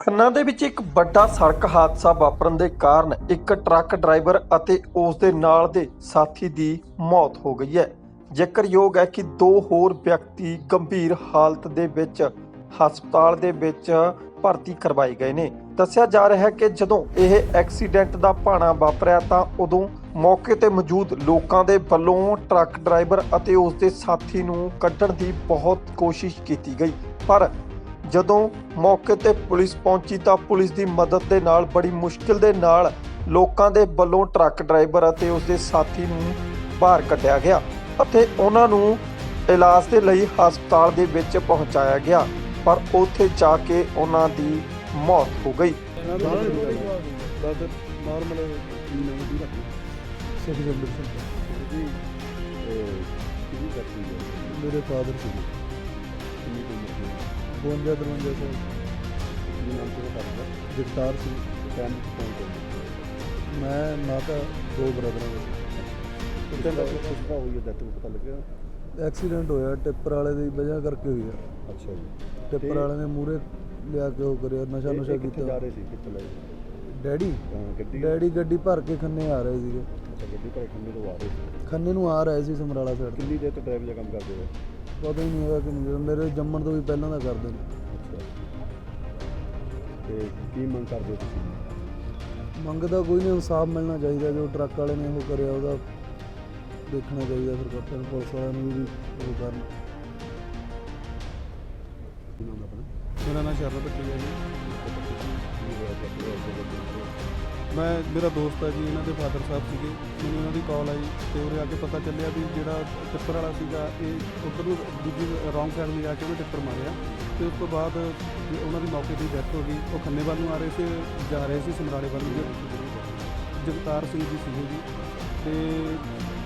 ਖੰਨਾ ਦੇ ਵਿੱਚ ਇੱਕ ਵੱਡਾ ਸੜਕ ਹਾਦਸਾ ਵਾਪਰਨ ਦੇ ਕਾਰਨ ਇੱਕ ਟਰੱਕ ਡਰਾਈਵਰ ਅਤੇ ਉਸ ਦੇ ਨਾਲ ਦੇ ਸਾਥੀ ਦੀ ਮੌਤ ਹੋ ਗਈ ਹੈ। ਜ਼ਿਕਰਯੋਗ ਹੈ ਕਿ ਦੋ ਹੋਰ ਵਿਅਕਤੀ ਗੰਭੀਰ ਹਾਲਤ ਦੇ ਵਿੱਚ ਹਸਪਤਾਲ ਦੇ ਵਿੱਚ ਭਰਤੀ ਕਰਵਾਏ ਗਏ ਨੇ। ਦੱਸਿਆ ਜਾ ਰਿਹਾ ਹੈ ਕਿ ਜਦੋਂ ਇਹ ਐਕਸੀਡੈਂਟ ਦਾ ਭਾਣਾ ਵਾਪਰਿਆ ਤਾਂ ਉਦੋਂ ਮੌਕੇ ਤੇ ਮੌਜੂਦ ਲੋਕਾਂ ਦੇ ਵੱਲੋਂ ਟਰੱਕ ਡਰਾਈਵਰ ਅਤੇ ਉਸ ਦੇ ਸਾਥੀ ਨੂੰ ਕੱਢਣ ਦੀ ਬਹੁਤ ਕੋਸ਼ਿਸ਼ ਕੀਤੀ ਗਈ। ਪਰ ਜਦੋਂ ਮੌਕੇ ਤੇ ਪੁਲਿਸ ਪਹੁੰਚੀ ਤਾਂ ਪੁਲਿਸ ਦੀ ਮਦਦ ਦੇ ਨਾਲ, ਬੜੀ ਮੁਸ਼ਕਿਲ ਦੇ ਨਾਲ ਲੋਕਾਂ ਦੇ ਵੱਲੋਂ ਟਰੱਕ ਡਰਾਈਵਰ ਅਤੇ ਉਸ ਦੇ ਸਾਥੀ ਨੂੰ ਬਾਹਰ ਕੱਢਿਆ ਗਿਆ ਅਤੇ ਉਹਨਾਂ ਨੂੰ ਇਲਾਜ ਦੇ ਲਈ ਹਸਪਤਾਲ ਦੇ ਵਿੱਚ ਪਹੁੰਚਾਇਆ ਗਿਆ, ਪਰ ਉੱਥੇ ਜਾ ਕੇ ਉਹਨਾਂ ਦੀ ਮੌਤ ਹੋ ਗਈ। ਬਸ ਨਾਰਮਲ ਨਹੀਂ ਦੀ ਰੱਖੀ ਸੁਖਜਿੰਦਰ ਸਿੰਘ ਜੀ ਕਿਹਦੀ ਕਰਤੀ ਮੇਰੇ ਫਾਦਰ ਸੀ 52 53 ਸਾਲ ਕੀ ਨਾਮ ਤੇ ਕਰਦਾ ਜਗਤਾਰ ਸੀ ਫੈਮਿਲੀ ਤੋਂ ਕੋਈ ਮੈਂ ਮਾਤਾ ਦੋ ਬ੍ਰਦਰਾਂ ਦੇ ਕਿੰਨਾ ਦਾ ਕਿਸਦਾ ਹੋਈ ਹੈ ਦੱਤ ਪਤਾ ਲੱਗਿਆ? ਐਕਸੀਡੈਂਟ ਹੋਇਆ ਟਿੱਪਰ ਵਾਲੇ ਦੀ ਵਜ੍ਹਾ ਕਰਕੇ ਹੋਇਆ ਅੱਛਾ ਜੀ। ਟਿੱਪਰ ਵਾਲੇ ਨੇ ਮੂਰੇ ਲਿਆ ਕੇ ਉਹ ਕਰਿਆ ਨਸ਼ਾ ਨੁਸ਼ਾ ਕਿੱਥੇ ਜਾ ਕੀਤਾ ਰਹੇ ਸੀ ਕਿੱਥੇ ਲੈ ਡੈਡੀ? ਡੈਡੀ ਗੱਡੀ ਭਰ ਕੇ ਖੰਨੇ ਆ ਰਹੇ ਸੀਗੇ। ਅੱਛਾ ਗੱਡੀ ਪਰ ਖੰਨੇ ਤੋਂ ਆ ਰਹੇ ਸੀ। ਖੰਨੇ ਨੂੰ ਆ ਰਹੇ ਸੀ ਸਮਰਾਲਾ ਸਾਈਡ ਕਿੰਨੀ ਦੇਰ ਤੋਂ ਡਰਾਈਵਰ ਦਾ ਕੰਮ ਕਰਦੇ ਹੋ? ਪਤਾ ਹੀ ਨਹੀਂ ਹੈਗਾ ਕਿ ਨਹੀਂ ਮੇਰੇ ਜੰਮਣ ਤੋਂ ਵੀ ਪਹਿਲਾਂ ਦਾ ਕਰਦੇ ਨੇ। ਤੇ ਕੀ ਮੰਗ ਕਰਦੇ ਹੋ ਤੁਸੀਂ? ਮੰਗਦਾ ਕੋਈ ਨਹੀਂ ਇਨਸਾਫ ਮਿਲਣਾ ਚਾਹੀਦਾ। ਜੋ ਟਰੱਕ ਵਾਲੇ ਨੇ ਉਹ ਕਰਿਆ ਉਹਦਾ ਦੇਖਣਾ ਚਾਹੀਦਾ। ਸਰਕਾਰ ਨੂੰ ਪੁਲਿਸ ਵਾਲਿਆਂ ਨੂੰ ਵੀ ਉਹ ਕਰਨ। ਮੇਰਾ ਨਾਮ ਸ਼ਰਨਤ ਭੱਟੀ ਹੈ ਜੀ। ਕੀ ਹੋਇਆ? ਕਿ ਉਹ ਮੈਂ, ਮੇਰਾ ਦੋਸਤ ਹੈ ਜੀ, ਇਹਨਾਂ ਦੇ ਫਾਦਰ ਸਾਹਿਬ ਸੀਗੇ। ਮੈਨੂੰ ਇਹਨਾਂ ਦੀ ਕਾਲ ਆਈ ਤੇ ਉਰੇ ਆ ਕੇ ਪਤਾ ਚੱਲਿਆ ਵੀ ਜਿਹੜਾ ਟਿੱਪਰ ਵਾਲਾ ਸੀਗਾ, ਇਹ ਉੱਧਰ ਨੂੰ ਦੂਜੀ ਰੌਂਗ ਸਾਈਡ ਨੂੰ ਜਾ ਕੇ ਉਹਨੇ ਟਿੱਪਰ ਮਾਰਿਆ ਤੇ ਉਸ ਤੋਂ ਬਾਅਦ ਉਹਨਾਂ ਦੀ ਮੌਕੇ ਤੇ ਡੈਥ ਹੋ ਗਈ। ਉਹ ਖੰਨੇ ਵੱਲ ਨੂੰ ਆ ਰਹੇ ਸੀ, ਜਾ ਰਹੇ ਸੀ ਸਮਰਾਲੇ ਵੱਲ ਨੂੰ। ਜਗਤਾਰ ਸਿੰਘ ਜੀ ਸੀਗੇ ਜੀ। ਤੇ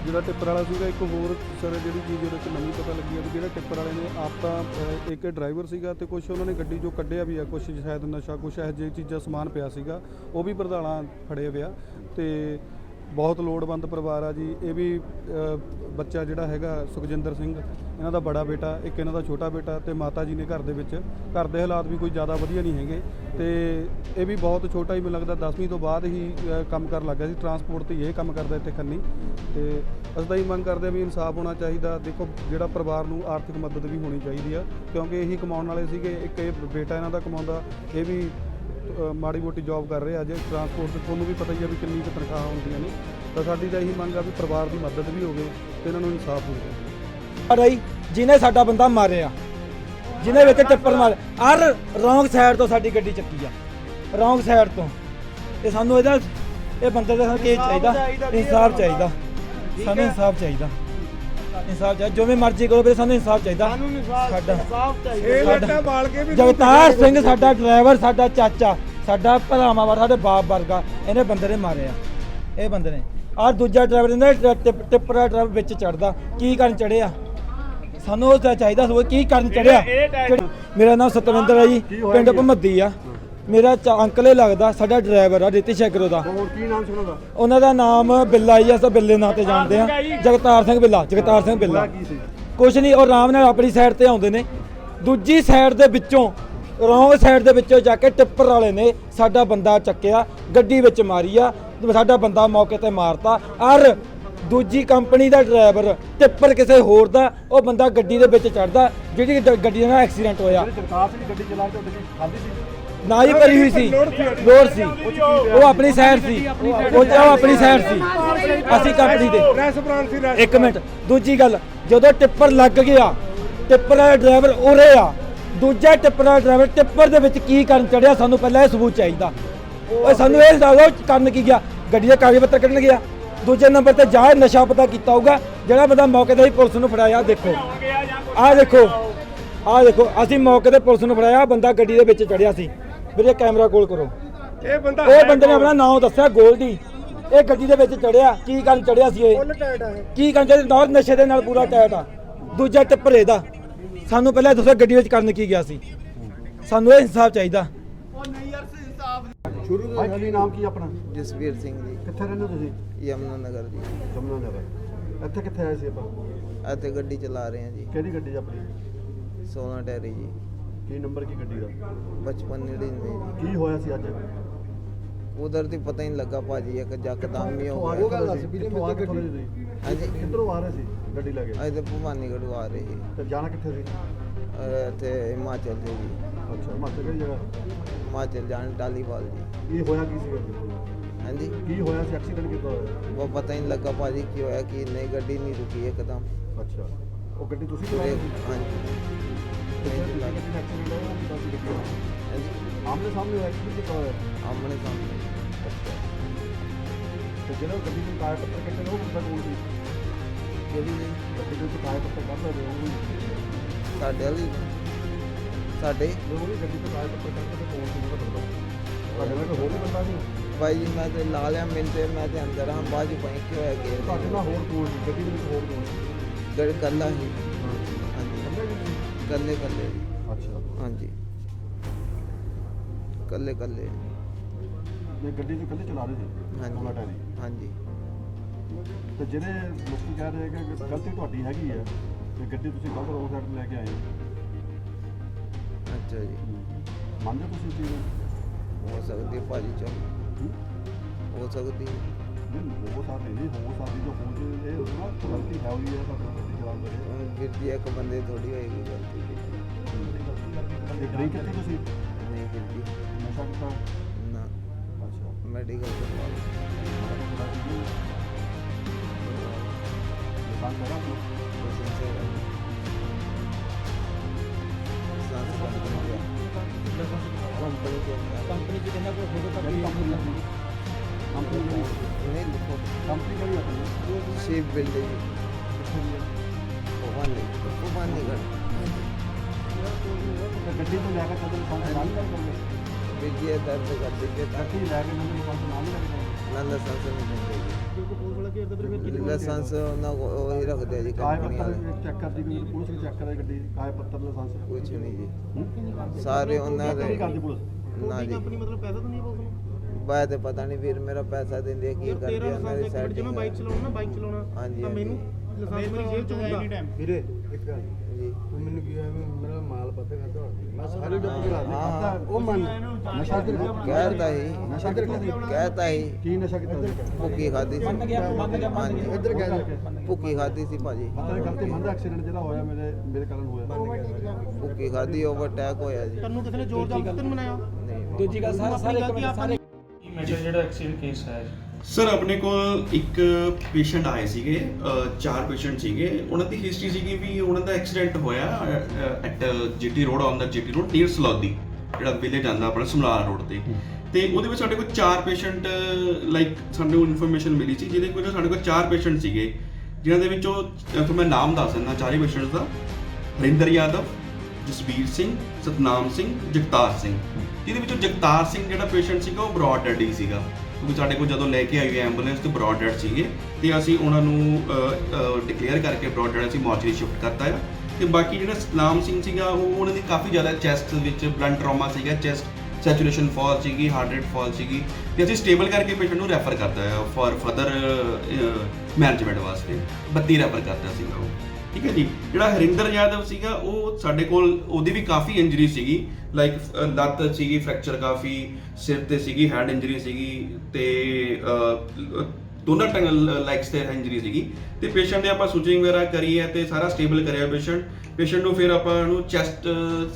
ਜਿਹੜਾ ਟਿੱਪਰ ਵਾਲਾ ਸੀਗਾ ਇੱਕ ਹੋਰ ਸਰ ਜਿਹੜੀ ਚੀਜ਼ ਉਹਦੇ ਚ ਨਵੀਂ ਪਤਾ ਲੱਗੀ ਆ ਵੀ ਜਿਹੜਾ ਟਿੱਪਰ ਵਾਲੇ ਨੇ ਆਪ ਤਾਂ ਅਹ, ਇੱਕ ਡਰਾਈਵਰ ਸੀਗਾ ਤੇ ਕੁਝ ਉਹਨਾਂ ਨੇ ਗੱਡੀ ਜੋ ਕੱਢਿਆ ਵੀ ਆ ਕੁਝ ਸ਼ਾਇਦ ਨਸ਼ਾ ਕੁਝ ਇਹੋ ਜਿਹੀ ਚੀਜ਼ਾਂ ਸਮਾਨ ਪਿਆ ਸੀਗਾ ਉਹ ਵੀ ਪ੍ਰਧਾਨਾਂ ਫੜੇ ਪਿਆ ਤੇ ਬਹੁਤ ਲੋੜਵੰਦ ਪਰਿਵਾਰ ਆ ਜੀ। ਇਹ ਵੀ ਅਹ, ਬੱਚਾ ਜਿਹੜਾ ਹੈਗਾ ਸੁਖਜਿੰਦਰ ਸਿੰਘ ਇਹਨਾਂ ਦਾ ਬੜਾ ਬੇਟਾ, ਇੱਕ ਇਹਨਾਂ ਦਾ ਛੋਟਾ ਬੇਟਾ ਤੇ ਮਾਤਾ ਜੀ ਨੇ ਘਰ ਦੇ ਵਿੱਚ। ਘਰ ਦੇ ਹਾਲਾਤ ਵੀ ਕੋਈ ਜ਼ਿਆਦਾ ਵਧੀਆ ਨਹੀਂ ਹੈਗੇ ਤੇ ਇਹ ਵੀ ਬਹੁਤ ਛੋਟਾ ਹੀ ਮੈਨੂੰ ਲੱਗਦਾ 10ਵੀਂ ਤੋਂ ਬਾਅਦ ਹੀ ਕੰਮ ਕਰਨ ਲੱਗਾ ਸੀ। ਟਰਾਂਸਪੋਰਟ ਤੇ ਇਹ ਕੰਮ ਕਰਦਾ ਇੱਥੇ ਖੰਨੀ। ਤੇ ਅਸੀਂ ਤਾਂ ਇਹ ਮੰਗ ਕਰਦੇ ਹਾਂ ਵੀ ਇਨਸਾਫ ਹੋਣਾ ਚਾਹੀਦਾ। ਦੇਖੋ, ਜਿਹੜਾ ਪਰਿਵਾਰ ਨੂੰ ਆਰਥਿਕ ਮਦਦ ਵੀ ਹੋਣੀ ਚਾਹੀਦੀ ਆ, ਕਿਉਂਕਿ ਇਹੀ ਕਮਾਉਣ ਵਾਲੇ ਸੀਗੇ। ਇੱਕ ਇਹ ਬੇਟਾ ਇਹਨਾਂ ਦਾ ਕਮਾਉਂਦਾ, ਇਹ ਵੀ ਮਾੜੀ ਮੋਟੀ ਜੌਬ ਕਰ ਰਹੇ ਆ ਜੇ ਟਰਾਂਸਪੋਰਟ ਤੇ ਤੁਹਾਨੂੰ ਵੀ ਪਤਾ ਹੀ ਆ ਵੀ ਕਿੰਨੀ ਕੁ ਤਨਖਾਹ ਹੁੰਦੀਆਂ ਨੇ। ਤਾਂ ਸਾਡੀ ਤਾਂ ਇਹੀ ਮੰਗ ਆ ਵੀ ਪਰਿਵਾਰ ਦੀ ਮਦਦ ਵੀ ਹੋਵੇ ਤੇ ਇਹਨਾਂ ਨੂੰ ਇਨਸਾਫ ਹੋਵੇ ਰਹੀ ਜਿਹਨੇ ਸਾਡਾ ਬੰਦਾ ਮਾਰਿਆ ਜਿਹਨੇ ਵਿੱਚ ਟਿੱਪਰ ਮਾਰ ਅਰ ਰੌਂਗ ਸਾਈਡ ਤੋਂ ਸਾਡੀ ਗੱਡੀ ਚੱਕੀ ਆ। ਰੌਂਗ ਸਾਈਡ ਤੋਂ। ਤੇ ਸਾਨੂੰ ਇਹਦਾ ਇਹ ਬੰਦੇ ਦਾ ਕੀ ਚਾਹੀਦਾ ਇਨਸਾਫ ਚਾਹੀਦਾ। ਸਾਨੂੰ ਇਨਸਾਫ ਚਾਹੀਦਾ। ਇਨਸਾਫ ਚਾਹੀਦਾ। ਜਿਵੇਂ ਮਰਜ਼ੀ ਕਰੋ ਪਰ ਸਾਨੂੰ ਇਨਸਾਫ ਚਾਹੀਦਾ। ਸਾਡਾ ਜਗਤਾਰ ਸਿੰਘ ਸਾਡਾ ਡਰਾਈਵਰ ਸਾਡਾ ਚਾਚਾ ਸਾਡਾ ਭਰਾਵਾਂ ਵਰ ਸਾਡੇ ਬਾਪ ਵਰਗਾ ਇਹਨੇ ਬੰਦੇ ਨੇ ਮਾਰਿਆ। ਇਹ ਬੰਦੇ ਨੇ। ਆਹ ਦੂਜਾ ਡਰਾਈਵਰ ਇਹਨੇ ਟਿੱਪਰ ਡਰਾਈਵਰ ਵਿੱਚ ਚੜਦਾ ਕੀ ਕਰਨ ਚੜਿਆ ਸਾਨੂੰ ਤਾਂ ਚਾਹੀਦਾ ਸੀ ਕੀ ਕਰਨ ਚੜਿਆ। ਮੇਰਾ ਨਾਮ ਸਤਵਿੰਦਰ ਹੈ ਜੀ ਪਿੰਡ ਭਮੱਦੀ ਆ। ਮੇਰਾ ਅੰਕਲ ਲੱਗਦਾ ਸਾਡਾ ਡਰਾਈਵਰ ਆ ਰਿਤਿਸ਼ ਐਗਰੋ ਦਾ। ਹੋਰ ਕੀ ਨਾਮ ਸੀ ਉਹਨਾਂ ਦਾ? ਉਹਨਾਂ ਦਾ ਨਾਮ ਬਿੱਲਾ ਜੀ ਅਸੀਂ ਬਿੱਲੇ ਨਾਂ ਤੇ ਜਾਣਦੇ ਆ। ਜਗਤਾਰ ਸਿੰਘ ਬਿੱਲਾ ਜਗਤਾਰ ਸਿੰਘ ਬਿੱਲਾ। ਕੁਛ ਨਹੀਂ ਉਹ ਆਰਾਮ ਨਾਲ ਆਪਣੀ ਸਾਈਡ ਤੇ ਆਉਂਦੇ ਨੇ। ਦੂਜੀ ਸਾਈਡ ਦੇ ਵਿੱਚੋਂ ਰੌਂਗ ਸਾਈਡ ਦੇ ਵਿੱਚੋਂ ਜਾ ਕੇ ਟਿੱਪਰ ਵਾਲੇ ਨੇ ਸਾਡਾ ਬੰਦਾ ਚੱਕਿਆ ਗੱਡੀ ਵਿੱਚ ਮਾਰੀ ਆ ਸਾਡਾ ਬੰਦਾ ਮੌਕੇ ਤੇ ਮਾਰਤਾ। ਔਰ ਦੂਜੀ ਕੰਪਨੀ ਦਾ ਡਰਾਈਵਰ ਟਿੱਪਰ ਕਿਸੇ ਹੋਰ ਦਾ ਉਹ ਬੰਦਾ ਗੱਡੀ ਦੇ ਵਿੱਚ ਚੜਦਾ ਜਿਹੜੀ ਗੱਡੀ ਦਾ ਨਾਲ ਐਕਸੀਡੈਂਟ ਹੋਇਆ। ਜਗਤਾਰ ਸਿੰਘ ਗੱਡੀ ਚਲਾ ਕੇ ਉੱਥੇ ਖਾਂਦੀ ਸੀ? ਨਾ ਹੀ ਭਰੀ ਹੋਈ ਸੀ। ਲੋੜ ਸੀ ਉਹ ਆਪਣੀ ਸਾਈਡ ਸੀ। ਉਹ ਉਹ ਆਪਣੀ ਸਾਈਡ ਸੀ। ਅਸੀਂ ਕੰਪਨੀ ਦੇ। ਪ੍ਰੈਸ ਬ੍ਰਾਂਡ ਸੀ ਇੱਕ ਮਿੰਟ। ਦੂਜੀ ਗੱਲ ਜਦੋਂ ਟਿੱਪਰ ਲੱਗ ਗਿਆ ਟਿੱਪਰ ਵਾਲਾ ਡਰਾਈਵਰ ਉਰੇ ਆ। ਦੂਜਾ ਟਿੱਪਰ ਵਾਲਾ ਡਰਾਈਵਰ ਟਿੱਪਰ ਦੇ ਵਿੱਚ ਕੀ ਕਰਨ ਚੜਿਆ? ਸਾਨੂੰ ਪਹਿਲਾਂ ਇਹ ਸਬੂਤ ਚਾਹੀਦਾ। ਓਏ ਸਾਨੂੰ ਇਹ ਦੱਸੋ ਕਰਨ ਕੀ ਗਿਆ? ਗੱਡੀ ਦੇ ਕਾਗਜ਼ ਪੱਤਰ ਕੱਢਣ ਗਿਆ। ਦੂਜੇ ਨੰਬਰ ਤੇ ਜਾ ਨਸ਼ਾ ਪਤਾ ਕੀਤਾ ਹੋਊਗਾ ਜਿਹੜਾ ਬੰਦਾ ਮੌਕੇ ਤੇ ਹੀ ਪੁਲਿਸ ਨੂੰ ਫੜਾਇਆ ਦੇਖੋ। ਆਹ ਦੇਖੋ ਆਹ ਦੇਖੋ ਅਸੀਂ ਮੌਕੇ ਤੇ ਪੁਲਿਸ ਨੂੰ ਫੜਾਇਆ ਬੰਦਾ ਗੱਡੀ ਦੇ ਵਿੱਚ ਚੜਿਆ ਸੀ। ਵੀਰੇ ਕੈਮਰਾ ਕੋਲ ਕਰੋ। ਇਹ ਬੰਦਾ ਉਹ ਬੰਦੇ ਨੇ ਆਪਣਾ ਨਾਮ ਦੱਸਿਆ ਗੋਲਡੀ। ਇਹ ਗੱਡੀ ਦੇ ਵਿੱਚ ਚੜਿਆ ਕੀ ਕਰਨ ਚੜਿਆ ਸੀ ਇਹ? ਕੀ ਚੜਿਆ ਨਾਲ ਨਸ਼ੇ ਦੇ ਨਾਲ ਪੂਰਾ ਟਾਇਟ ਆ? ਦੂਜਾ ਟਿੱਪਰ ਇਹਦਾ ਸਾਨੂੰ ਪਹਿਲਾਂ ਦੱਸੋ ਗੱਡੀ ਵਿੱਚ ਕਰਨ ਕੀ ਗਿਆ ਸੀ? ਸਾਨੂੰ ਇਹ ਇਨਸਾਫ ਚਾਹੀਦਾ। ਸ਼ੁਰੂ ਤੋਂ ਨਾਮ ਕੀ ਆਪਣਾ? ਜਸਵੀਰ ਸਿੰਘ ਜੀ। ਕਿੱਥੇ ਰਹਿੰਦੇ ਤੁਸੀਂ? ਯਮਨਾ ਨਗਰ ਜੀ। ਜਮਨਾ ਨਗਰ ਇੱਥੇ ਕਿੱਥੇ ਆਏ ਸੀ ਆਪਾਂ? ਅਤੇ ਗੱਡੀ ਚਲਾ ਰਹੇ ਹਾਂ ਜੀ। ਕਿਹੜੀ ਗੱਡੀ ਆਪਣੀ? 16 ਟੈਰੀ ਜੀ। ਕੀ ਨੰਬਰ ਕੀ ਗੱਡੀ ਦਾ? ਬਚਪਨ ਨੇੜੇ ਨੇ ਕੀ ਹੋਇਆ ਸੀ ਅੱਜ? ਉਧਰ ਤੇ ਪਤਾ ਹੀ ਨਹੀਂ ਲੱਗਾ ਭਾਜੀ ਇੱਕ ਜੱਕਦਮ ਹੀ ਹੋ ਉਹ ਗਿਆ। ਗੱਲ ਦੱਸ ਵੀਰੇ ਮੈਂ ਸੀ ਹਾਂਜੀ। ਕਿੱਧਰੋਂ ਆ ਰਹੇ ਸੀ ਗੱਡੀ ਲੈ ਕੇ? ਅੱਜ ਤੇ ਭਵਾਨੀਗੜ੍ਹ ਆ ਰਹੇ ਤੇ ਜਾਣਾ ਕਿੱਥੇ ਸੀ? ਅਹ ਇੱਥੇ ਹਿਮਾਚਲ ਦੇ ਜੀ। ਅੱਛਾ ਹਿਮਾਚਲ ਕਿਹੜੀ ਜਗ੍ਹਾ ਹਿਮਾਚਲ ਜਾਣ ਟਾਲੀਵਾਲ ਜੀ। ਕੀ ਹੋਇਆ ਕੀ ਸੀ? ਹਾਂਜੀ? ਕੀ ਹੋਇਆ ਸੀ? ਐਕਸੀਡੈਂਟ ਕਿੱਦਾਂ ਹੋਇਆ? ਉਹ ਪਤਾ ਹੀ ਨਹੀਂ ਲੱਗਾ ਭਾਜੀ ਕੀ ਹੋਇਆ ਕੀ ਨਹੀਂ ਗੱਡੀ ਨਹੀਂ ਰੁਕੀ ਇੱਕਦਮ। ਅੱਛਾ ਉਹ ਗੱਡੀ ਤੁਸੀਂ ਚਲਾ ਪੂਰੇ ਰਹੇ ਸੀ ਹਾਂਜੀ। ਨਹੀਂ ਚਲਾ ਗੱਡੀ ਦਾ ਐਕਸੀਡੈਂਟ ਹੋਇਆ ਉਹ ਕਿੱਦਾਂ ਸੀ ਗੱਡੀ? ਦਾ? ਹਾਂਜੀ। ਆਮਨੇ ਸਾਹਮਣੇ ਐਕਸੀਡੈਂਟ ਕਿੱਦਾਂ ਹੋਇਆ? ਆਮਣੇ ਸਾਹਮਣੇ। ਅੱਛਾ। ਤੇ ਜਿਹੜਾ ਗੱਡੀ ਨੂੰ ਟਾਇਰ ਪੱਤਰ ਕੱਟੇ ਨੇ ਉਹ ਬੰਦਾ ਕੋਲ ਸੀ? ਕਿਹੜੀ ਜੀ? ਗੱਡੀ ਦੇ ਵਿੱਚ ਟਾਇਰ ਪੱਤਰ ਕੱਢ ਰਹੇ ਉਹ ਵੀ ਸਾਡੇ ਵਾਲੀ ਸਾਡੇ। ਜੇ ਉਹ ਵੀ ਗੱਡੀ ਤੋਂ ਟਾਇਰ ਪੱਤਰ ਕੱਢ ਕੇ ਕੋਲ ਸੀ ਉਹਦਾ ਬੰਦਾ ਤੁਹਾਡੇ ਨਾਲ ਕੋਈ ਹੋਰ ਵੀ ਬੰਦਾ ਸੀ ਭਾਈ ਜੀ, ਮੈਂ ਤੇ ਲਾ ਲਿਆ ਮਿੰਟ ਤੇ ਮੈਂ ਤੇ ਅੰਦਰ ਹਾਂ, ਬਾਅਦ ਚ ਪਈ ਕਿ ਹੋਇਆ ਕਿ ਤੁਹਾਡੇ ਨਾਲ ਹੋਰ ਕੋਲ ਸੀ ਗੱਡੀ ਦੇ ਵਿੱਚ ਹੋਰ ਕੋਲ ਸੀ ਗੜ ਕੱਲਾ ਹੀ ਹਾਂ ਹਾਂਜੀ। ਬੰਦਾ ਕਿ ਨਹੀਂ? ਕੱਲੇ ਕੱਲੇ ਅੱਛਾ ਹਾਂਜੀ। ਕੱਲੇ ਕੱਲੇ ਇਹ ਗੱਡੀ ਤੋਂ ਇਕੱਲੇ ਚਲਾ ਰਹੇ ਸੀ ਹਾਂਜੀ। ਕੋਲਾ ਟਾਇਰੀ ਹਾਂਜੀ ਤੇ ਜਿਹੜੇ ਲੋਕੀ ਕਹਿ ਰਹੇ ਕਿ ਗਲਤੀ ਤੁਹਾਡੀ ਹੈਗੀ ਹੈ ਤੇ ਗੱਡੀ ਤੁਸੀਂ ਗਲਤ ਰੋਡ ਸਾਈਡ ਤੇ ਲੈ ਕੇ ਆਏ ਹੋ ਅੱਛਾ ਜੀ। ਮੰਨਦੇ ਤੁਸੀਂ ਇਸ ਚੀਜ਼ ਨੂੰ ਹੋ ਸਕਦੀ ਹੈ ਭਾਜੀ ਚਲ। ਹੂੰ? ਹੋ ਸਕਦੀ ਹੈ। ਨਹੀਂ ਹੋ ਸਕਦੀ ਨਹੀਂ ਹੋ ਸਕਦੀ ਜੋ ਹੋ ਜੇ। ਇਹ ਨਾ ਗਲਤੀ ਹੈ ਹੋਈ ਹੈ ਤਾਂ ਚਲਾਉਂਦੇ ਰਹੇ ਹੁਣ ਵੀਰ ਜੀ ਇੱਕ ਬੰਦੇ ਥੋੜੀ ਹੋਏਗੀ ਗਲਤੀ। ਦੀ ਡਰਿੰਕ ਕਿੱਥੇ ਤੁਸੀਂ? ਨਹੀਂ ਵੀਰ ਜੀ। ਨਸ਼ਾ ਕੀਤਾ? ਨਾ। ਅੱਛਾ। ਮੈਡੀਕਲ ਕਰਵਾ ਲਓ ਦੁਕਾਨ ਕਰਾ ਲਓ ਲਾਇਸੈਂਸ ਹੈਗਾ ਜੀ। ਲਾਇਸੈਂਸ ਕੰਪਨੀ ਦਾ ਕੰਪਨੀ ਦੇ ਅੰਦਰ। ਕੰਪਨੀ ਚ ਕਹਿੰਦਾ ਕੋਈ ਫੋਟੋ ਕਿਹੜੀ ਕੰਪਨੀ ਕਾਪੀ ਹੈ ਕੰਪਨੀ ਕਿਹੜੀ ਨਹੀਂ ਲਿਖੋ ਕੰਪਨੀ ਕਿਹੜੀ ਹੈ ਸ਼ਿਪ ਬਿਲਡਿੰਗ ਭਵਾਨੀ ਭਵਾਨੀਗੜ੍ਹ ਤੇ ਗੱਡੀ ਤੋਂ ਲੈ ਕੇ ਚੱਲਦੇ ਲਾਇਸੈਂਸ ਨਾਲ ਹੀ ਲੈ ਕੇ ਚੱਲਦੇ ਜੀ ਨੰਬਰ ਲਾਇਸੈਂਸ ਨਾਲ ਹੀ ਲੈ ਕੇ ਚੱਲਦੇ ਨਾ ਲਾਇਸੈਂਸ ਨਹੀਂ ਦਿੰਦੇ ਜੀ ਲਾਇਸੈਂਸ ਉਹਨਾਂ ਕੋਲ ਉਹੀ ਰੱਖਦੇ ਆ ਜੀ ਕਾਗਜ਼ ਕੰਪਨੀ ਵਾਲੇ ਪੱਤਰ ਚੈੱਕ ਕਰਦੀ ਕੋਈ ਪੁਲਿਸ ਵੀ ਚੈੱਕ ਕਰੇ ਗੱਡੀ ਕਾਗਜ਼ ਪੱਤਰ ਲਾਇਸੈਂਸ ਕੁਛ ਨਹੀਂ ਜੀ? ਸਾਰੇ ਉਹਨਾਂ ਦੇ ਨਹੀਂ ਕਰਦੀ ਪੁਲਿਸ ਨਾ ਜੀ ਮਤਲਬ ਪੈਸਾ ਤਾਂ ਨਹੀਂ ਪੁਲਿਸ ਨੂੰ ਬਾਅਦ ਤੇ ਪਤਾ ਨਹੀਂ ਵੀਰ ਮੇਰਾ ਪੈਸਾ ਦਿੰਦੇ ਆ, ਕੀ ਯਾਰ ਕਰਦੇ ਤੇਰਾ ਆ ਦੀ ਲਾਇਸੈਂਸ ਇੱਕ ਮਿੰਟ ਜੇ ਮੈਂ ਬਾਈਕ ਚਲਾਉਣਾ ਨਾ ਬਾਈਕ ਚਲਾਉਣਾ ਹਾਂਜੀ, ਤਾਂ ਮੈਨੂੰ ਲਾਇਸੈਂਸ ਮੇਰੀ ਜੇਬ ਚ ਹੁੰਦਾ ਵੀਰੇ ਇੱਕ ਗੱਲ ਜੀ ਮੈਨੂੰ ਕੀ ਹੋਇਆ ਵੀ ਮੇਰਾ ਮਾਲ ਪਤਾ ਕਰਦਾ ਮੈਂ ਸਾਰੇ ਹਾਂ, ਹਾਂ। ਉਹ ਮੰਨ। ਨਸ਼ਾ ਕਿੱਥੇ? ਕਹਿਤਾ ਹੀ ਨਸ਼ਾ ਕਿੱਥੇ? ਕਹਿਤਾ ਹੀ ਕੀ ਨਸ਼ਾ ਕਿੱਥੇ? ਭੁੱਕੀ ਖਾਦੀ ਸੀ। ਮੰਨ ਗਿਆ ਮੰਨ ਗਿਆ ਮੰਨ ਗਿਆ। ਇੱਧਰ ਕਹਿ ਦੇ ਭੁੱਕੀ ਖਾਦੀ ਸੀ ਭਾਜੀ। ਪਤਾ ਗਲਤੀ ਮੰਨਦਾ ਐਕਸੀਡੈਂਟ ਜਿਹੜਾ ਹੋਇਆ ਮੇਰੇ ਮੇਰੇ ਕਾਰਨ ਹੋਇਆ। ਭੁੱਕੀ ਖਾਦੀ ਓਵਰਟੇਕ ਹੋਇਆ ਜੀ। ਤੈਨੂੰ ਕਿਸੇ ਨੇ ਜ਼ੋਰ ਨਹੀਂ ਬਣਾਇਆ ਨਹੀਂ ਦੂਜੀ ਗੱਲ ਸਾਰੇ ਸਾਰੇ ਮੇਜਰ ਜਿਹੜਾ ਐਕਸੀਡੈਂਟ ਕੇਸ ਹੈ ਸਰ ਆਪਣੇ ਕੋਲ ਇੱਕ ਪੇਸ਼ੈਂਟ ਆਏ ਸੀਗੇ ਅ, ਚਾਰ ਪੇਸ਼ੈਂਟ ਸੀਗੇ। ਉਹਨਾਂ ਦੀ ਹਿਸਟਰੀ ਸੀਗੀ ਵੀ ਉਹਨਾਂ ਦਾ ਐਕਸੀਡੈਂਟ ਹੋਇਆ ਐਟ ਜੀਟੀ ਰੋਡ ਔਨ ਦਾ ਜੀਟੀ ਰੋਡ ਨੀਅਰ ਸਲੌਦੀ ਜਿਹੜਾ ਵਿਲੇਜ ਆਂਦਾ ਆਪਣਾ ਸਮਲਾਰ ਰੋਡ ਤੇ। ਤੇ ਉਹਦੇ ਵਿੱਚ ਸਾਡੇ ਕੋਲ ਚਾਰ ਪੇਸ਼ੈਂਟ ਲਾਈਕ ਸਾਨੂੰ ਇਨਫੋਰਮੇਸ਼ਨ ਮਿਲੀ ਸੀ ਜਿਹਦੇ ਕੋਲ ਸਾਡੇ ਕੋਲ ਚਾਰ ਪੇਸ਼ੈਂਟ ਸੀਗੇ ਜਿਨ੍ਹਾਂ ਦੇ ਵਿੱਚੋਂ ਅ, ਤੁਹਾਨੂੰ ਮੈਂ ਨਾਮ ਦੱਸ ਦਿੰਦਾ ਚਾਰੇ ਪੇਸ਼ੈਂਟਸ ਦਾ। ਹਰਿੰਦਰ ਯਾਦਵ ਜਸਬੀਰ ਸਿੰਘ ਸਤਨਾਮ ਸਿੰਘ ਜਗਤਾਰ ਸਿੰਘ। ਜਿਹਦੇ ਵਿੱਚੋਂ ਜਗਤਾਰ ਸਿੰਘ ਜਿਹੜਾ ਪੇਸ਼ੈਂਟ ਸੀਗਾ ਉਹ ਬ੍ਰੌਡ ਡੈਡ ਸੀਗਾ। ਕਿਉਂਕਿ ਸਾਡੇ ਕੋਲ ਜਦੋਂ ਲੈ ਕੇ ਆਈ ਐਂਬੂਲੈਂਸ ਤੇ ਬ੍ਰੌਡ ਡੈਡ ਸੀਗੇ, ਤੇ ਅਸੀਂ ਉਹਨਾਂ ਨੂੰ ਡਿਕਲੇਅਰ ਕਰਕੇ ਬ੍ਰੌਡ ਡੈਡ ਅਸੀਂ ਮੋਰਚਰੀ ਸ਼ਿਫਟ ਕਰਤਾ ਆ। ਤੇ ਬਾਕੀ ਜਿਹੜਾ ਸਤਨਾਮ ਸਿੰਘ ਸੀਗਾ, ਉਹ ਉਹਨਾਂ ਦੀ ਕਾਫੀ ਜ਼ਿਆਦਾ ਚੈਸਟ ਵਿੱਚ ਬਲੰਟ ਟਰਾਮਾ ਸੀਗਾ ਚੈਸਟ ਸੈਚੂਰੇਸ਼ਨ ਫਾਲ ਸੀਗੀ ਹਾਰਟ ਰੇਟ ਫਾਲ ਸੀਗੀ, ਤੇ ਅਸੀਂ ਸਟੇਬਲ ਕਰਕੇ ਪੇਸ਼ੈਂਟ ਨੂੰ ਰੈਫਰ ਕਰਤਾ ਆ ਫॉर ਫਰਦਰ ਮੈਨੇਜਮੈਂਟ ਵਾਸਤੇ। 32 ਰੈਫਰ ਕਰਤਾ ਸੀਗਾ ਉਹ। ਠੀਕ ਹੈ ਜੀ? ਜਿਹੜਾ ਹਰਿੰਦਰ ਯਾਦਵ ਸੀਗਾ, ਉਹ ਸਾਡੇ ਕੋਲ ਉਹਦੀ ਵੀ ਕਾਫੀ ਇੰਜਰੀ ਸੀਗੀ ਲਾਈਕ ਲੱਤ ਸੀਗੀ ਫ੍ਰੈਕਚਰ ਕਾਫੀ, ਸਿਰ ਤੇ ਸੀਗੀ ਹੈਂਡ ਇੰਜਰੀ ਸੀਗੀ, ਤੇ ਦੋਨਾਂ ਟੰਗ ਲਾਈਕਸ ਤੇ ਇੰਜਰੀ ਸੀਗੀ। ਤੇ ਪੇਸ਼ੈਂਟ ਦੇ ਆਪਾਂ ਸੁਚਿੰਗ ਵਗੈਰਾ ਕਰੀ ਹੈ ਤੇ ਸਾਰਾ ਸਟੇਬਲ ਕਰਿਆ ਪੇਸ਼ੈਂਟ ਪੇਸ਼ੈਂਟ ਨੂੰ ਫਿਰ ਆਪਾਂ ਨੂੰ ਚੈਸਟ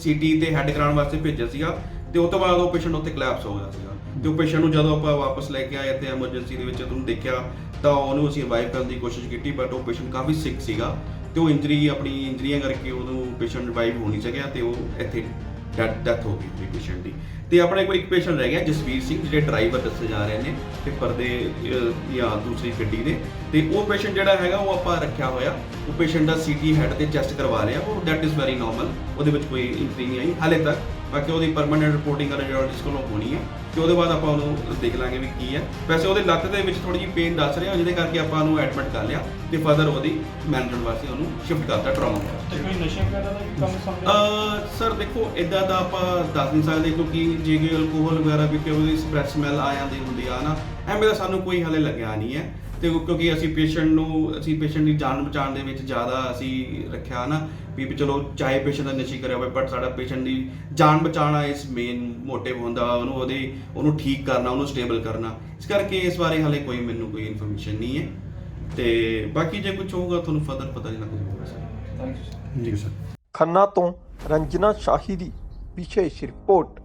ਸੀਟੀ ਤੇ ਹੈਡ ਕਰਾਉਣ ਵਾਸਤੇ ਭੇਜਿਆ ਸੀਗਾ। ਤੇ ਉਸ ਤੋਂ ਬਾਅਦ ਉਹ ਪੇਸ਼ੈਂਟ ਉੱਥੇ ਕਲੈਪਸ ਹੋ ਗਿਆ ਸੀਗਾ। ਤੇ ਉਹ ਪੇਸ਼ੈਂਟ ਨੂੰ ਜਦੋਂ ਆਪਾਂ ਵਾਪਸ ਲੈ ਕੇ ਆਏ ਤੇ ਐਮਰਜੈਂਸੀ ਦੇ ਵਿੱਚ ਉਹਨੂੰ ਦੇਖਿਆ, ਤਾਂ ਉਹਨੂੰ ਅਸੀਂ ਰਿਵਾਈਵ ਕਰਨ ਦੀ ਕੋਸ਼ਿਸ਼ ਕੀਤੀ ਬਟ ਉਹ ਪੇਸ਼ੈਂਟ ਕਾਫੀ ਸਿਕ ਸੀਗਾ। ਤੇ ਉਹ ਇੰਜਰੀ, ਆਪਣੀ ਇੰਜਰੀਆਂ ਕਰਕੇ ਉਹਨੂੰ ਪੇਸ਼ੈਂਟ ਰਿਵਾਈਵ ਹੋ ਨਹੀਂ ਸਕਿਆ ਤੇ ਉਹ ਇੱਥੇ ਡੈਥ ਹੋ ਗਈ ਪੇਸ਼ੈਂਟ ਦੀ। ਤੇ ਆਪਣੇ ਕੋਲ ਇੱਕ ਪੇਸ਼ੈਂਟ ਰਹਿ ਗਿਆ, ਜਸਵੀਰ ਸਿੰਘ, ਜਿਹੜੇ ਡਰਾਈਵਰ ਦੱਸੇ ਜਾ ਰਹੇ ਨੇ ਟਿੱਪਰ ਪਰਦੇ ਜਾਂ ਦੂਸਰੀ ਗੱਡੀ ਦੇ। ਤੇ ਉਹ ਪੇਸ਼ੈਂਟ ਜਿਹੜਾ ਹੈਗਾ, ਉਹ ਆਪਾਂ ਰੱਖਿਆ ਹੋਇਆ। ਉਹ ਪੇਸ਼ੈਂਟ ਦਾ ਸੀਟੀ ਹੈਡ ਤੇ ਚੈਸਟ ਕਰਵਾ ਰਹੇ। ਆ ਉਹ ਦੈਟ ਇਜ਼ ਵੈਰੀ ਨਾਰਮਲ ਉਹਦੇ ਵਿੱਚ ਕੋਈ ਇੰਜਰੀ ਨਹੀਂ ਆਈ, ਹਾਲੇ ਤੱਕ। ਬਾਕੀ ਉਹਦੀ ਪਰਮਨੈਂਟ ਰਿਪੋਰਟਿੰਗ ਰੇਡੀਓਲੋਜਿਸਟ ਕੋਲੋਂ ਹੋਣੀ ਹੈ। ਤੇ ਉਹਦੇ ਬਾਅਦ ਆਪਾਂ ਉਹਨੂੰ ਦੇਖ ਲਾਂਗੇ ਵੀ ਕੀ ਹੈ। ਵੈਸੇ ਉਹਦੇ ਲੱਤ ਦੇ ਵਿੱਚ ਥੋੜੀ ਜਿਹੀ ਪੇਨ ਦੱਸ ਰਿਹਾ ਜਿਹਦੇ ਕਰਕੇ ਆਪਾਂ ਉਹਨੂੰ ਐਡਮਿਟ ਕਰ ਲਿਆ ਤੇ ਫਰਦਰ ਉਹਦੀ ਮੈਨੇਜਮੈਂਟ ਵਾਸਤੇ ਉਹਨੂੰ ਸ਼ਿਫਟ ਕਰਤਾ ਟਰਾਮਾ ਤੇ ਕੋਈ ਨਸ਼ੇ ਵਗੈਰਾ ਦਾ ਵੀ ਕੰਮ ਅ ਸਰ ਦੇਖੋ ਇਦਾਂ ਦਾ ਆਪਾਂ ਦੱਸ ਨਹੀਂ ਸਕਦੇ ਕਿਉਂਕਿ ਜੇ ਕੋਈ ਅਲਕੋਹਲ ਵਗੈਰਾ ਵੀ ਉਹਦੀ ਸਪਰੈਸ ਸਮੈਲ ਆ ਜਾਂਦੀ ਹੁੰਦੀ ਆ ਨਾ ਐਵੇਂ ਦਾ ਸਾਨੂੰ ਕੋਈ ਹਲੇ ਲੱਗਿਆ ਨਹੀਂ ਹੈ। ਤੇ ਕਿਉਂਕਿ ਅਸੀਂ ਪੇਸ਼ੈਂਟ ਨੂੰ ਅਸੀਂ ਪੇਸ਼ੈਂਟ ਦੀ ਜਾਨ ਬਚਾਉਣ ਦੇ ਵਿੱਚ ਜ਼ਿਆਦਾ ਅਸੀਂ ਰੱਖਿਆ ਨਾ ਵੀ ਵੀ ਚਲੋ ਚਾਹੇ ਪੇਸ਼ੈਂਟ ਦਾ ਨਸ਼ੇ ਕਰਿਆ ਹੋਵੇ ਬਟ ਸਾਡਾ ਪੇਸ਼ੈਂਟ ਦੀ ਜਾਨ ਬਚਾਉਣਾ ਇਸ ਮੇਨ ਮੋਟਿਵ ਹੁੰਦਾ ਉਹਨੂੰ ਉਹਦੇ ਉਹਨੂੰ ਠੀਕ ਕਰਨਾ ਉਹਨੂੰ ਸਟੇਬਲ ਕਰਨਾ। ਇਸ ਕਰਕੇ ਇਸ ਬਾਰੇ ਹਲੇ ਕੋਈ ਮੈਨੂੰ ਕੋਈ ਇਨਫੋਰਮੇਸ਼ਨ ਨਹੀਂ ਹੈ। ਤੇ ਬਾਕੀ ਜੇ ਕੁਝ ਹੋਊਗਾ ਤੁਹਾਨੂੰ ਫਰਦਰ ਪਤਾ ਲੱਗ ਜਾਊਗਾ sir thank you ji sir Khanna ਤੋਂ ਰੰਜਨਾ ਸ਼ਾਹੀ ਦੀ ਵਿਸ਼ੇਸ਼ ਰਿਪੋਰਟ।